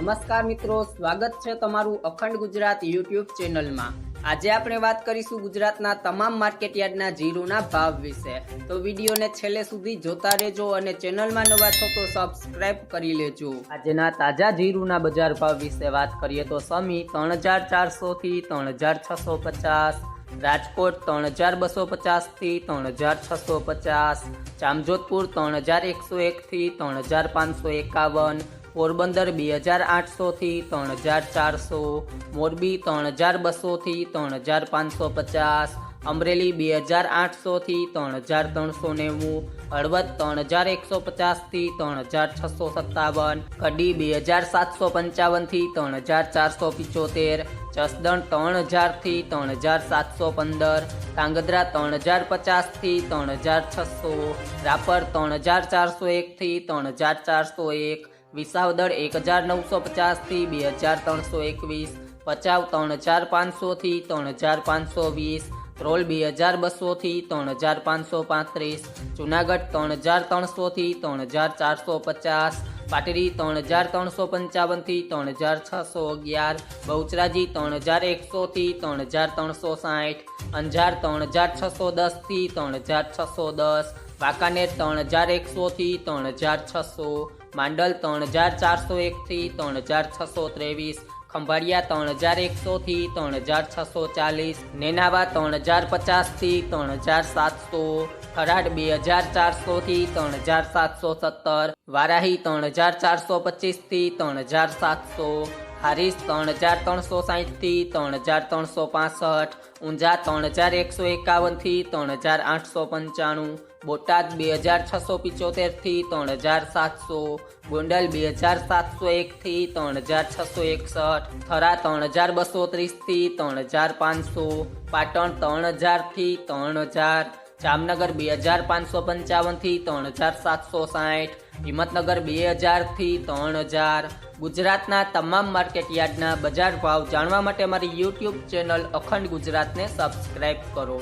નમસ્કાર મિત્રો, સ્વાગત છે તમારું અખંડ ગુજરાત યુટ્યુબ ચેનલમાં. આજે આપણે વાત કરીશું ગુજરાતના તમામ માર્કેટયાર્ડના જીરુના ભાવ વિશે. તો વિડીયોને છેલ્લે સુધી જોતા રહેજો અને ચેનલમાં નવા છો તો સબસ્ક્રાઇબ કરી લેજો. આજના તાજા જીરુના બજાર ભાવ વિશે વાત કરીએ તો સમી ત્રણ હજાર ચારસોથી ત્રણ હજાર છસો પચાસ રાજકોટ ત્રણ હજાર બસો પચાસથી ત્રણ હજાર છસો પચાસ જામજોધપુર ત્રણ હજાર એકસો એકથી ત્રણ હજાર પાંચસો એકાવન પોરબંદર બે હજાર આઠસોથી ત્રણ હજાર ચારસો મોરબી ત્રણ હજાર બસોથી ત્રણ હજાર પાંચસો પચાસ અમરેલી બે હજાર આઠસોથી ત્રણ હજાર ત્રણસો નેવું હળવદ ત્રણ હજાર એકસો પચાસથી ત્રણ હજાર છસો સત્તાવન કડી બે હજાર સાતસો પંચાવનથી ત્રણ હજાર ચારસો પિચોતેર જસદણ ત્રણ હજારથી ત્રણ હજાર સાતસો પંદર કાંગદ્રા ત્રણ હજાર પચાસથી ત્રણ હજાર છસો રાપર ત્રણ હજાર ચારસો એકથી ત્રણ હજાર ચારસો એક વિસાવદર એક હજાર નવસો પચાસથી બે હજાર ત્રણસો એકવીસ પચાવ ત્રણ હજાર પાંચસોથી ત્રણ હજાર પાંચસો વીસ રોલ બે હજાર બસોથી ત્રણ હજાર પાંચસો પાંત્રીસ જુનાગઢ ત્રણ હજાર ત્રણસોથી ત્રણ હજાર ચારસો પચાસ પાટડી ત્રણ હજાર ત્રણસો પંચાવનથી ત્રણ હજાર છસો અગિયાર બહુચરાજી ત્રણ હજાર એકસોથી ત્રણ હજાર ત્રણસો સાઠ અંજાર ત્રણ હજાર છસો દસથી ત્રણ હજાર છસો દસ વાંકાનેર ત્રણ હજાર એકસોથી ત્રણ હજાર છસો માંડલ ત્રણ હજાર ચારસો એકથી ત્રણ હજાર છસો ત્રેવીસ, ખંભાળિયા ત્રણ હજાર એકસોથી ત્રણ હજાર છસો ચાલીસ, નેનાવા ત્રણ હજાર પચાસથી ત્રણ હજાર સાતસો ખરાડ બે હજાર ચારસોથી ત્રણ હજાર સાતસો સત્તર, વારાહી ત્રણ હજાર ચારસો પચીસથી ત્રણ હજાર સાતસો હારીસ ત્રણ હજાર ત્રણસો સાહીઠથી ત્રણ હજાર ત્રણસો પાસઠ, ઊંઝા ત્રણ હજાર એકસો એકાવનથી ત્રણ હજાર આઠસો પંચાણું, બોટાદ બે હજાર છસો પિચોતેરથી ત્રણ હજાર સાતસો, ગોંડલ બે હજાર સાતસો એકથી ત્રણ હજાર છસો એકસઠ, થરા ત્રણ હજાર બસો ત્રીસથી ત્રણ હજાર પાંચસો, પાટણ ત્રણ હજારથી ત્રણ હજાર જામનગર બે હજાર પાંચસો પંચાવનથી ત્રણ હજાર સાતસો સાઠ હિંમતનગર બે હજારથી ત્રણ હજાર. ગુજરાતના તમામ માર્કેટ યાર્ડના બજાર ભાવ જાણવા માટે મારી યુટ્યુબ ચેનલ અખંડ ગુજરાતને સબસ્ક્રાઈબ કરો.